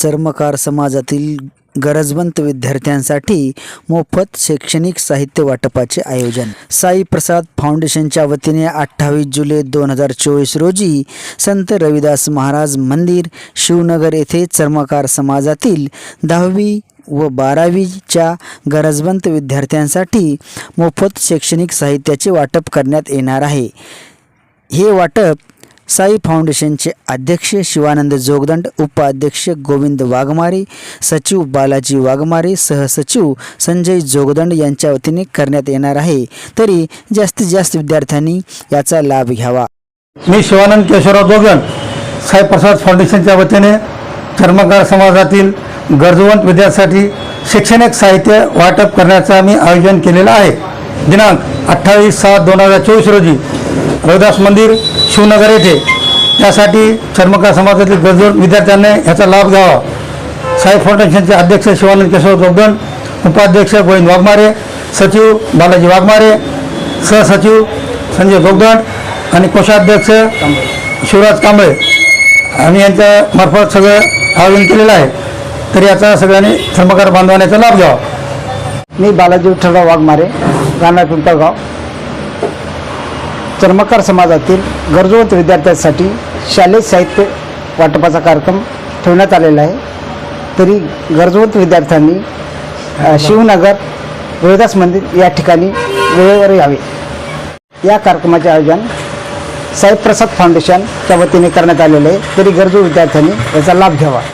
चर्मकार समाजातील गरजवंत विद्यार्थ्यांसाठी मोफत शैक्षणिक साहित्य वाटपाचे आयोजन. साई प्रसाद फाउंडेशनच्या वतीने अठ्ठावीस जुलै दोन हजार चोवीस रोजी संत रविदास महाराज मंदिर शिवनगर येथे चर्मकार समाजातील दहावी व बारावीच्या गरजवंत विद्यार्थ्यांसाठी मोफत शैक्षणिक साहित्याचे वाटप करण्यात येणार आहे. हे वाटप साई फाउंडेशनचे अध्यक्ष शिवानंद जोगदंड उपाध्यक्ष गोविंद वाघमारे सचिव बालाजी वाघमारे सहसचिव संजय जोगदंड यांच्या वतीने करण्यात येणार आहे. तरी जास्तीत जास्त विद्यार्थ्यांनी याचा लाभ घ्यावा. मी शिवानंद केशवराव साई प्रसाद फाउंडेशनच्या वतीने चर्मकार समाजातील गरजवंत विद्यार्थ्यांसाठी शैक्षणिक साहित्य वाटप करण्याचं आम्ही आयोजन केलेलं आहे. दिनांक अठ्ठावीस सात दोन हजार चोवीस रोजी रविदास मंदिर शिवनगर येथे. त्यासाठी चर्मकार समाजातील गरजवंत विद्यार्थ्यांनी ह्याचा लाभ घ्यावा. साई फाउंडेशनचे अध्यक्ष शिवानंद केशव जोगदन उपाध्यक्ष गोविंद वाघमारे सचिव बालाजी वाघमारे सहसचिव संजय जोगदंड आणि कोषाध्यक्ष शिवराज कांबळे. आम्ही यांच्यामार्फत सगळं आयोजन केलेलं आहे. तर याचा सगळ्यांनी चर्मकार बांधवाने याचा लाभ घ्यावा. मी बालाजी विठ्ठलराव वाघमारे राहणार पिंपळगाव. चर्मकार समाजातील गरजवंत विद्यार्थ्यांसाठी शालेय साहित्य वाटपाचा कार्यक्रम ठेवण्यात आलेला आहे. तरी गरजवंत विद्यार्थ्यांनी शिवनगर रोहिदास मंदिर या ठिकाणी वेळेवर यावे. या कार्यक्रमाचे आयोजन साईप्रसाद फाउंडेशनच्या वतीने करण्यात आलेले आहे. तरी गरजू विद्यार्थ्यांनी याचा लाभ घ्यावा.